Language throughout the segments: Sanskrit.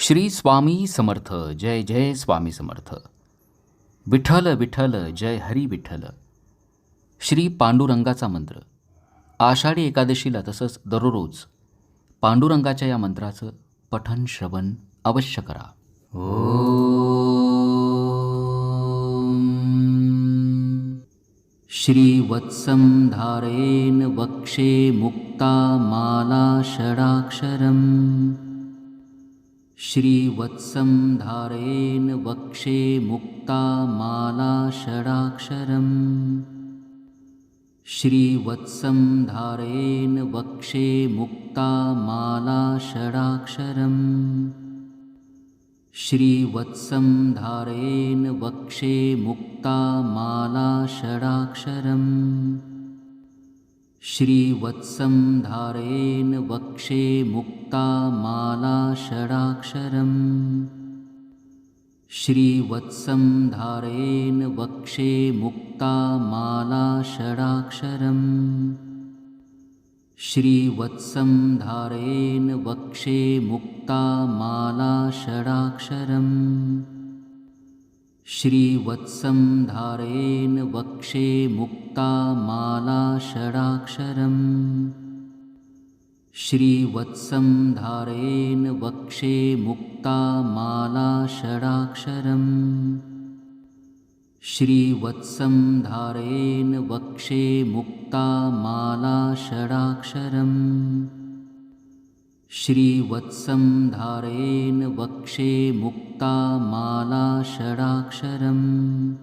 श्री स्वामी समर्थ जय जय स्वामी समर्थ. विठ्ठल विठ्ठल जय हरी विठ्ठल. श्री पांडुरंगाचा मंत्र. आषाढी एकादशीला तसंच दररोज पांडुरंगाच्या या मंत्राचं पठन श्रवण अवश्य करा. श्रीवत्सं धारेण वक्षे मुक्ता माला षडाक्षरम्. श्रीवत्सं धारेण वक्षे मुक्ता माला षडाक्षरम्। श्रीवत्सं धारेण वक्षे मुक्ता माला षडाक्षरम्। श्रीवत्सं धारेण वक्षे मुक्ता माला षडाक्षरम् श्रीवत्सं धारेण वक्षे मुक्ता माला षडाक्षरम्। श्रीवत्सं धारेण वक्षे मुक्ता माला षडाक्षरम्। श्रीवत्सं धारेण वक्षे मुक्ता माला षडाक्षरम् श्रीवत्सं धारेण वक्षे मुक्ता माला षडाक्षरम्। श्रीवत्सं धारेण वक्षे मुक्ता माला षडाक्षरम्। श्रीवत्सं धारेण वक्षे मुक्ता माला षडाक्षरम् श्रीवत्सं धारेण वक्षे मुक्ता माला षडाक्षरम्।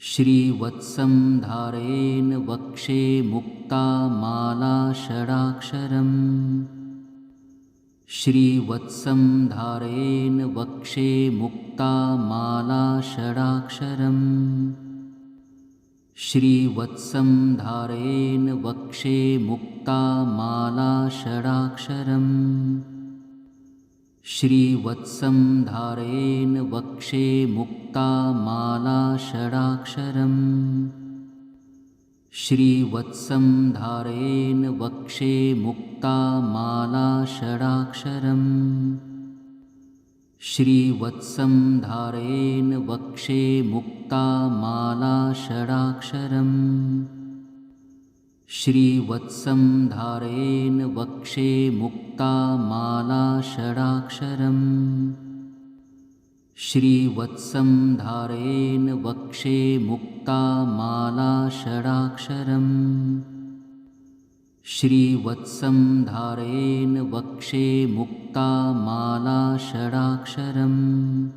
श्रीवत्सं धारेण वक्षे मुक्ता माला षडाक्षरम्। श्रीवत्सं धारेण वक्षे मुक्ता माला षडाक्षरम् श्रीवत्सं धारेण वक्षे मुक्ता माला षडाक्षरम्। श्रीवत्सं धारेण वक्षे मुक्ता माला षडाक्षरम्। श्रीवत्सं धारेण वक्षे मुक्ता माला षडाक्षरम् श्रीवत्सं धारेण वक्षे मुक्ता माला षडाक्षरम्। श्रीवत्सं धारेण वक्षे मुक्ता माला षडाक्षरम्। श्रीवत्सं धारेण वक्षे मुक्ता माला षडाक्षरम् श्रीवत्सं धारेण वक्षे मुक्ता माला षडाक्षरम्।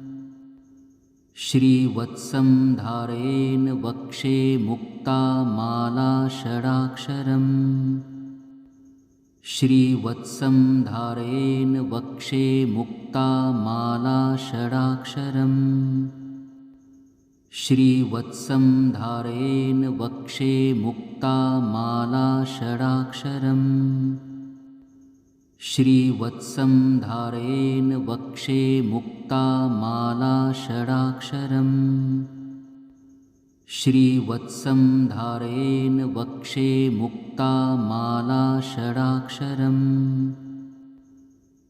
श्रीवत्सं धारेण वक्षे मुक्ता माला षडाक्षरम्। श्रीवत्सं धारेण वक्षे मुक्ता माला षडाक्षरम् श्रीवत्सं धारेण वक्षे मुक्ता माला षडाक्षरम्। श्रीवत्सं धारेण वक्षे मुक्ता माला षडाक्षरम्। श्रीवत्सं धारेण वक्षे मुक्ता माला षडाक्षरम्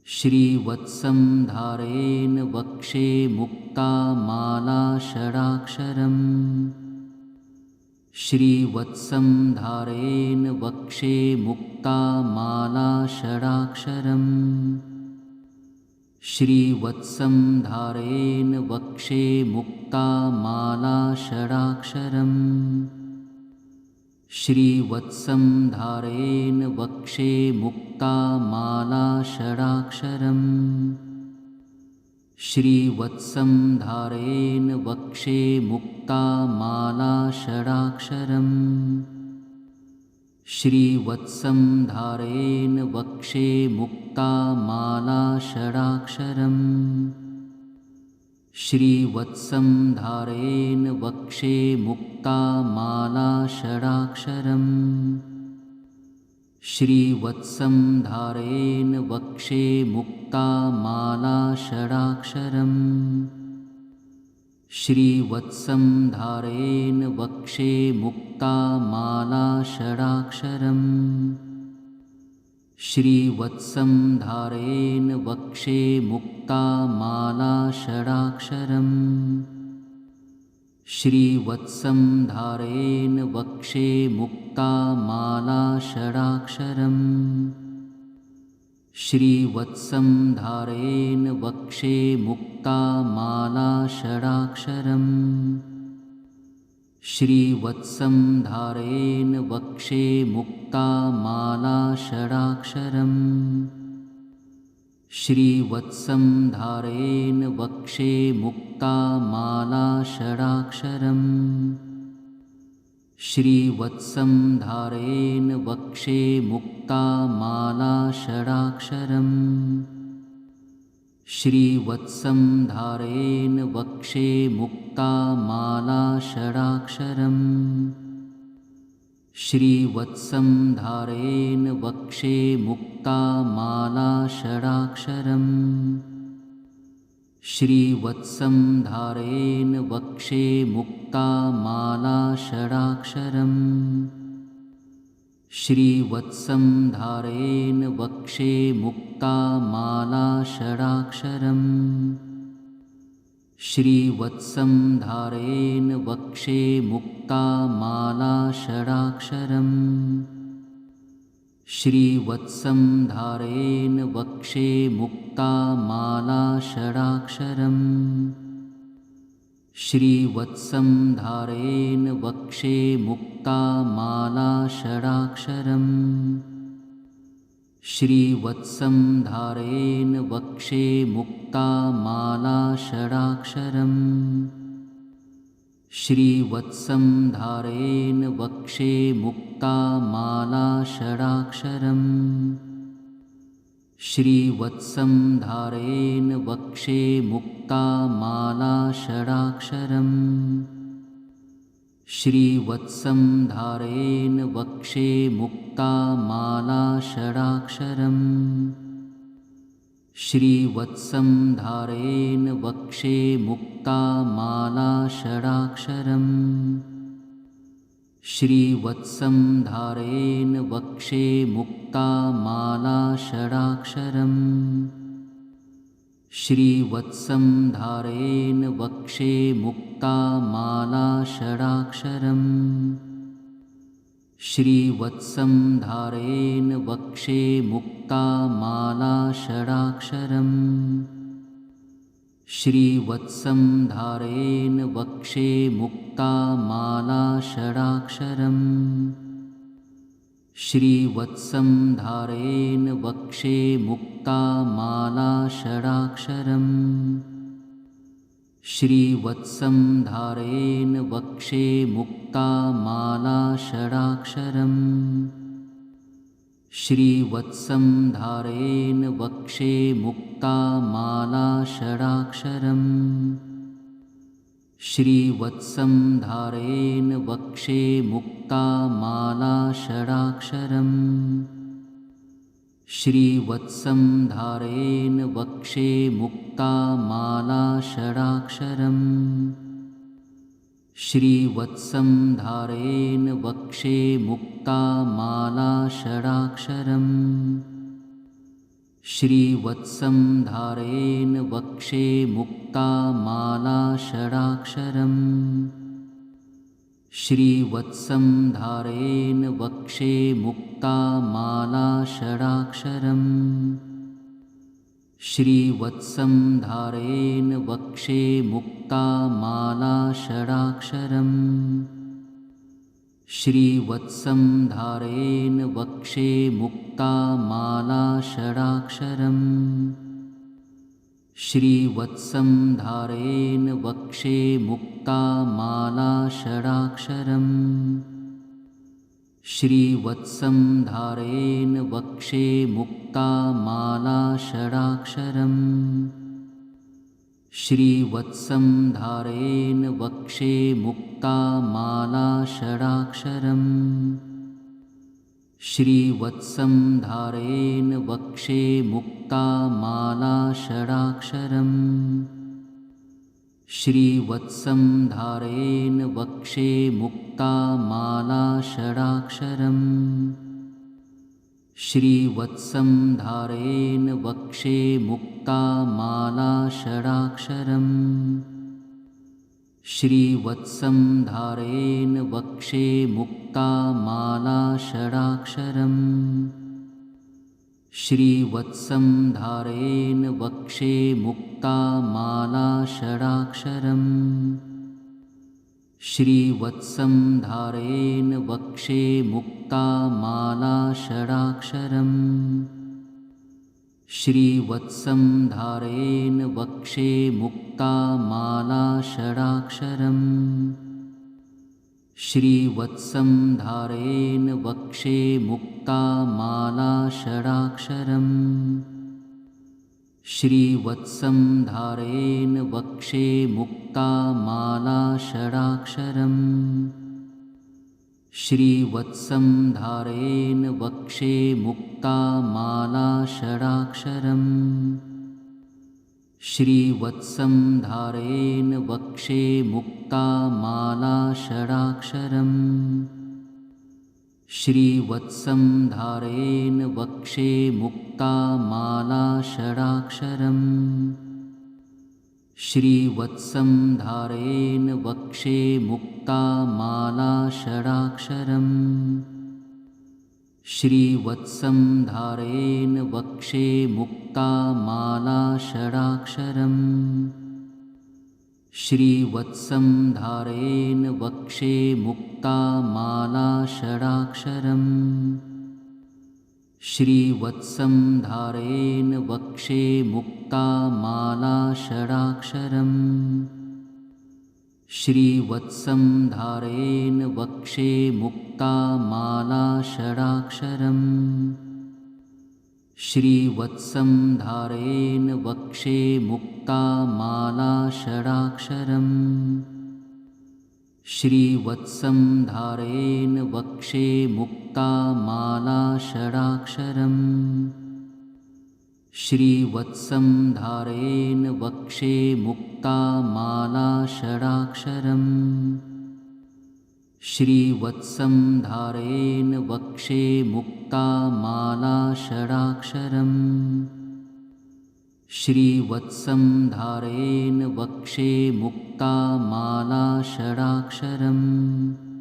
श्रीवत्सं धारेण वक्षे मुक्ता माला षडाक्षरम्। श्रीवत्सं धारेण वक्षे मुक्ता माला षडाक्षरम्। श्रीवत्सं धारेण वक्षे मुक्ता माला षडाक्षरम् श्रीवत्सं धारेण वक्षे मुक्ता माला षडाक्षरम्। श्रीवत्सं धारेण वक्षे मुक्ता माला षडाक्षरम्। श्रीवत्सं धारेण वक्षे मुक्ता माला षडाक्षरम् श्रीवत्सं धारेण वक्षे मुक्ता माला षडाक्षरम्। श्रीवत्सं धारेण वक्षे मुक्ता माला षडाक्षरम्। श्रीवत्सं धारेण वक्षे मुक्ता माला षडाक्षरम् श्रीवत्सं धारेण वक्षे मुक्ता माला षडाक्षरम्। श्रीवत्सं धारेण वक्षे मुक्ता माला षडाक्षरम्। श्रीवत्सं धारेण वक्षे मुक्ता माला षडाक्षरम् श्रीवत्सं धारेण वक्षे मुक्ता माला षडाक्षरम्। श्रीवत्सं धारेण वक्षे मुक्ता माला षडाक्षरम्। श्रीवत्सं धारेण वक्षे मुक्ता माला षडाक्षरम् श्रीवत्सं धारेण वक्षे मुक्ता माला षडाक्षरम्। श्रीवत्सं धारेण वक्षे मुक्ता माला षडाक्षरम्। श्रीवत्सं धारेण वक्षे मुक्ता माला षडाक्षरम् श्रीवत्सं धारेण वक्षे मुक्ता माला षडाक्षरम्। श्रीवत्सं धारेण वक्षे मुक्ता माला षडाक्षरम्। श्रीवत्सं धारेण वक्षे मुक्ता माला षडाक्षरम् श्रीवत्सं धारेण वक्षे मुक्ता माला षडाक्षरम्। श्रीवत्सं धारेण वक्षे मुक्ता माला षडाक्षरम्। श्रीवत्सं धारेण वक्षे मुक्ता माला षडाक्षरम् श्रीवत्सं धारेण वक्षे मुक्ता माला षडाक्षरम्। श्रीवत्सं धारेण वक्षे मुक्ता माला षडाक्षरम्। श्रीवत्सं धारेण वक्षे मुक्ता माला षडाक्षरम् श्रीवत्सं धारेण वक्षे मुक्ता माला षडाक्षरम्। श्रीवत्सं धारेण वक्षे मुक्ता माला षडाक्षरम्। श्रीवत्सं धारेण वक्षे मुक्ता माला षडाक्षरम् श्रीवत्सं धारेण वक्षे मुक्ता माला षडाक्षरम्। श्रीवत्सं धारेण वक्षे मुक्ता माला षडाक्षरम्। श्रीवत्सं धारेण वक्षे मुक्ता माला षडाक्षरम् श्रीवत्सं धारेण वक्षे मुक्ता माला षडाक्षरम्। श्रीवत्सं धारेण वक्षे मुक्ता माला षडाक्षरम्। श्रीवत्सं धारेण वक्षे मुक्ता माला षडाक्षरम् श्रीवत्सं धारेण वक्षे मुक्ता माला षडाक्षरम्। श्रीवत्सं धारेण वक्षे मुक्ता माला षडाक्षरम्। श्रीवत्सं धारेण वक्षे मुक्ता माला षडाक्षरम् श्रीवत्सं धारेण वक्षे मुक्ता माला षडाक्षरम्। श्रीवत्सं धारेण वक्षे मुक्ता माला षडाक्षरम्। श्रीवत्सं धारेण वक्षे मुक्ता माला षडाक्षरम् श्रीवत्सं धारेण वक्षे मुक्ता माला षडाक्षरम्। श्रीवत्सं धारेण वक्षे मुक्ता माला षडाक्षरम्। श्रीवत्सं धारेण वक्षे मुक्ता माला षडाक्षरम् श्रीवत्सं धारेण वक्षे मुक्ता माला षडाक्षरम्। श्रीवत्सं धारयेन वक्षे मुक्ता माला षडाक्षरम्। श्रीवत्सं धारयेन वक्षे मुक्ता माला षडाक्षरम् श्रीवत्सं धारयेन वक्षे मुक्ता माला षडाक्षरम् श्रीवत्सं धारयेन वक्षे मुक्ता माला षडाक्षरम् श्रीवत्सं धारयेन वक्षे मुक्ता माला षडाक्षरम् श्रीवत्सं धारयेन वक्षे मुक्ता माला षडाक्षरम्। श्रीवत्सं धारयेन वक्षे मुक्ता माला षडाक्षरम्। श्रीवत्सं धारयेन वक्षे मुक्ता माला षडाक्षरम् श्रीवत्सं धारयेन वक्षे मुक्ता माला षडाक्षरम्। श्रीवत्सं धारयेन वक्षे मुक्ता माला षडाक्षरम्। श्रीवत्सं धारयेन वक्षे मुक्ता माला षडाक्षरम् श्रीवत्सं धारयेन वक्षे मुक्ता माला षडाक्षरम्। श्रीवत्सं धारयेन वक्षे मुक्ता माला षडाक्षरम्। श्रीवत्सं धारयेन वक्षे मुक्ता माला षडाक्षरम् श्रीवत्सं धारयेन वक्षे मुक्ता माला षडाक्षरम्। श्रीवत्सं धारयेन वक्षे मुक्ता माला षडाक्षरम्। श्रीवत्सं धारयेन वक्षे मुक्ता माला षडाक्षरम् श्रीवत्सं धारयेन वक्षे मुक्ता माला षडाक्षरम्। श्रीवत्सं धारयेन वक्षे मुक्ता माला षडाक्षरम्। श्रीवत्सं धारयेन वक्षे मुक्ता माला षडाक्षरम्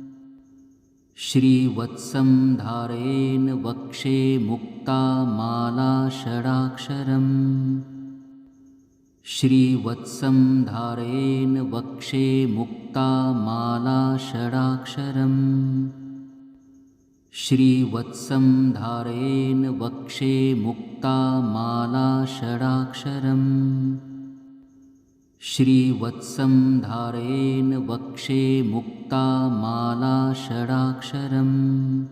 श्रीवत्सं धारयेन वक्षे मुक्ता माला षडाक्षरम्। श्रीवत्सं धारयेन वक्षे मुक्ता माला षडाक्षरम्। श्रीवत्सं धारयेन वक्षे मुक्ता माला षडाक्षरम् श्रीवत्सं धारयेन वक्षे मुक्ता माला षडाक्षरम्।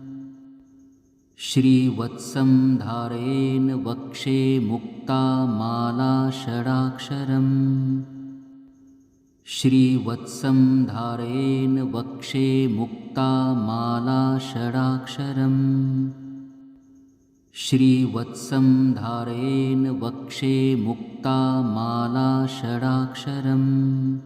श्रीवत्सं धारयेन वक्षे मुक्ता माला षडाक्षरम्। श्रीवत्सं धारयेन वक्षे मुक्ता माला षडाक्षरम् श्रीवत्सं धारयेन वक्षे मुक्ता माला षडाक्षरम्।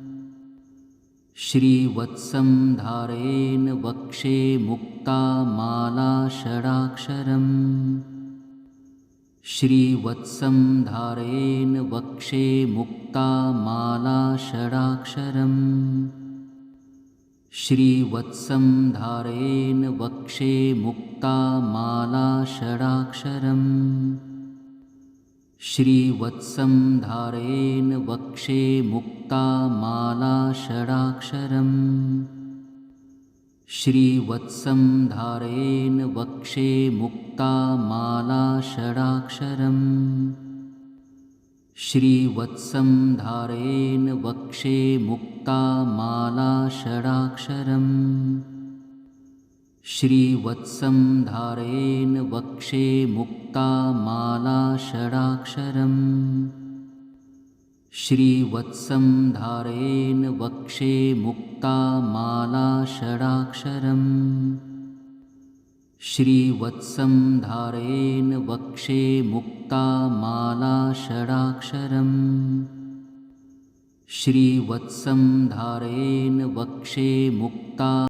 श्रीवत्सं धारयेन वक्षे मुक्ता माला षडाक्षरम्। श्रीवत्सं धारयेन वक्षे मुक्ता माला षडाक्षरम् श्रीवत्सं धारयेन वक्षे मुक्ता माला षडाक्षरम्। श्रीवत्सं धारयेन वक्षे मुक्ता माला षडाक्षरम्। श्रीवत्सं धारयेन वक्षे मुक्ता माला षडाक्षरम् श्रीवत्सं धारयेन वक्षे मुक्ता माला षडाक्षरम्। श्रीवत्सं धारयेन वक्षे मुक्ता माला षडाक्षरम्। श्रीवत्सं धारयेन वक्षे मुक्ता माला षडाक्षरम् श्रीवत्सं धारयेन वक्षे मुक्ता माला षडाक्षरम्। श्रीवत्सं धारयेन वक्षे मुक्ता